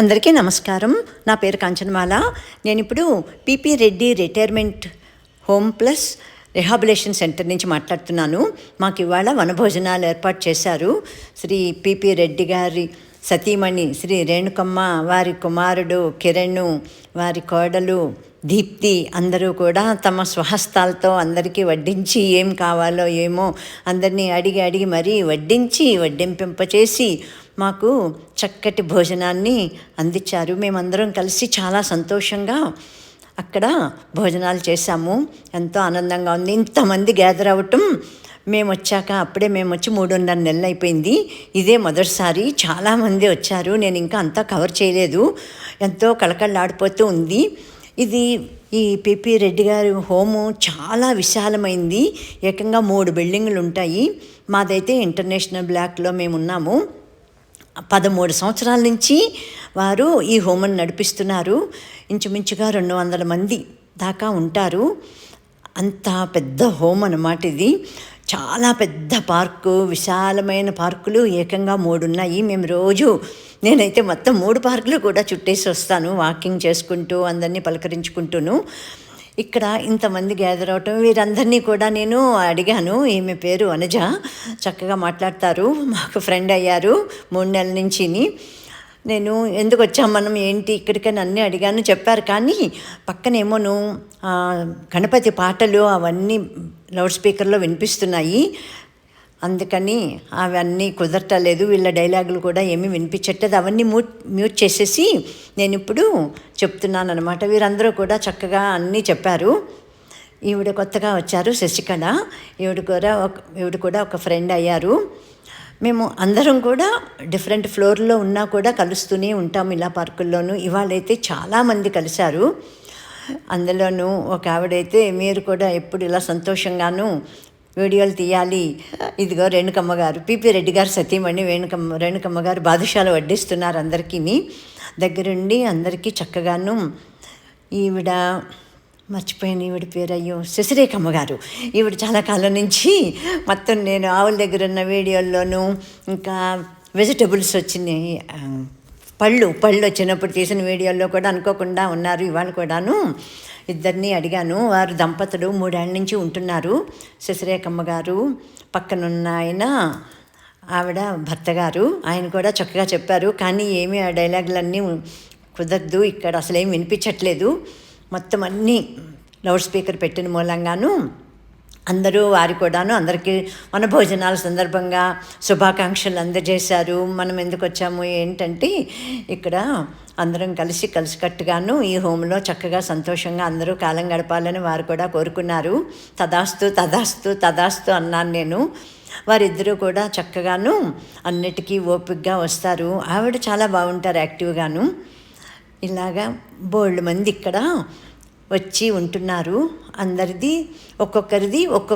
అందరికీ నమస్కారం. నా పేరు కాంచనమాల. నేను ఇప్పుడు PP Reddy retirement home plus rehabilitation center నుంచి మాట్లాడుతున్నాను. మాకు ఇవాళ వనభోజనాలు ఏర్పాటు చేశారు. శ్రీ పిపి రెడ్డి గారి సతీమణి శ్రీ రేణుకమ్మ వారి కుమారుడు కిరణ్ వారి కోడలు దీప్తి అందరూ కూడా తమ స్వహస్తాలతో అందరికీ వడ్డించి ఏం కావాలో ఏమో అందరినీ అడిగి అడిగి మరీ వడ్డించి వడ్డింపింపచేసి మాకు చక్కటి భోజనాన్ని అందించారు. మేమందరం కలిసి చాలా సంతోషంగా అక్కడ భోజనాలు చేశాము. ఎంతో ఆనందంగా ఉంది. ఇంతమంది గ్యాదర్ అవ్వటం మేము వచ్చాక అప్పుడే మేము వచ్చి మూడున్నర నెలలు అయిపోయింది ఇదే మొదటిసారి చాలామంది వచ్చారు. నేను ఇంకా అంతా కవర్ చేయలేదు. ఎంతో కళకళలాడిపోతూ ఉంది. ఇది ఈ పిపి రెడ్డి గారి హోము చాలా విశాలమైంది. ఏకంగా మూడు బిల్డింగులు ఉంటాయి మాదైతే ఇంటర్నేషనల్ బ్లాక్లో మేము ఉన్నాము పదమూడు సంవత్సరాల నుంచి వారు ఈ హోమం నడిపిస్తున్నారు. ఇంచుమించుగా రెండు వందల మంది దాకా ఉంటారు. అంత పెద్ద హోమ్ అన్నమాట ఇది. చాలా పెద్ద పార్కు విశాలమైన పార్కులు ఏకంగా మూడు ఉన్నాయి మేము రోజు నేనైతే మొత్తం మూడు పార్కులు కూడా చుట్టేసి వస్తాను వాకింగ్ చేసుకుంటూ అందరినీ పలకరించుకుంటూను. ఇక్కడ ఇంతమంది గ్యాదర్ అవటం వీరందరినీ కూడా నేను అడిగాను ఈమె పేరు అనుజ చక్కగా మాట్లాడతారు మాకు ఫ్రెండ్ అయ్యారు మూడు నెలల నుంచిని. నేను ఎందుకు వచ్చాం మనం ఏంటి ఇక్కడికని అన్నీ అడిగాను చెప్పారు. కానీ పక్కనేమోను గణపతి పాటలు అవన్నీ లౌడ్ స్పీకర్లో వినిపిస్తున్నాయి. అందుకని అవన్నీ కుదరటలేదు వీళ్ళ డైలాగులు కూడా ఏమీ వినిపించట్లేదు. అవన్నీ మ్యూట్ మ్యూట్ చేసేసి నేను ఇప్పుడు చెప్తున్నాను అనమాట వీరందరూ కూడా చక్కగా అన్నీ చెప్పారు. ఈవిడ కొత్తగా వచ్చారు శశికళ. ఈవిడ కూడా ఒక ఈవిడ కూడా ఒక ఫ్రెండ్ అయ్యారు. మేము అందరం కూడా డిఫరెంట్ ఫ్లోర్లో ఉన్నా కూడా కలుస్తూనే ఉంటాం ఇలా పార్కుల్లోనూ. ఇవాళైతే చాలామంది కలిశారు. అందులోనూ ఒక ఆవిడైతే మీరు కూడా ఎప్పుడు ఇలా సంతోషంగాను వీడియోలు తీయాలి. ఇదిగో రేణుకమ్మ గారు పిపి రెడ్డి గారు సతీమణి వేణుకమ్మ రేణుకమ్మ గారు బాదుషాలు వడ్డిస్తున్నారు అందరికీ దగ్గరుండి అందరికీ చక్కగాను ఈవిడ మర్చిపోయిన. ఈవిడ పేరు అయ్యో శశిరేఖమ్మ గారు ఈవిడ చాలా కాలం నుంచి మొత్తం నేను ఆవుల దగ్గర ఉన్న వీడియోల్లోనూ ఇంకా వెజిటబుల్స్ వచ్చినాయి. పళ్ళు పళ్ళు వచ్చినప్పుడు తీసిన వీడియోల్లో కూడా అనుకోకుండా ఉన్నారు ఇవాళ కూడాను. ఇద్దరిని అడిగాను వారు దంపతులు మూడేళ్ళ నుంచి ఉంటున్నారు. శశిరేఖమ్మ గారు పక్కనున్న ఆయన ఆవిడ భర్త గారు ఆయన కూడా చక్కగా చెప్పారు. కానీ ఏమీ ఆ డైలాగులన్నీ కుదరదు ఇక్కడ అసలు వినిపించట్లేదు. మొత్తం అన్నీ లౌడ్ స్పీకర్ పెట్టిన మూలంగాను అందరూ వారి కూడాను అందరికీ మన భోజనాల సందర్భంగా శుభాకాంక్షలు అందజేశారు. మనం ఎందుకు వచ్చాము? ఏంటంటే ఇక్కడ అందరం కలిసి కలిసికట్టుగాను ఈ హోమ్లో చక్కగా సంతోషంగా అందరూ కాలం గడపాలని వారు కూడా కోరుకున్నారు. తదాస్తు తదాస్తు తదాస్తు అన్నాను నేను. వారిద్దరూ కూడా చక్కగాను అన్నిటికీ ఓపికగా వస్తారు. ఆవిడ చాలా బాగుంటారు యాక్టివ్గాను. ఇలాగా బోల్డ్ మంది ఇక్కడ వచ్చి ఉంటున్నారు. అందరిది ఒక్కొక్కరిది ఒక్కొక్క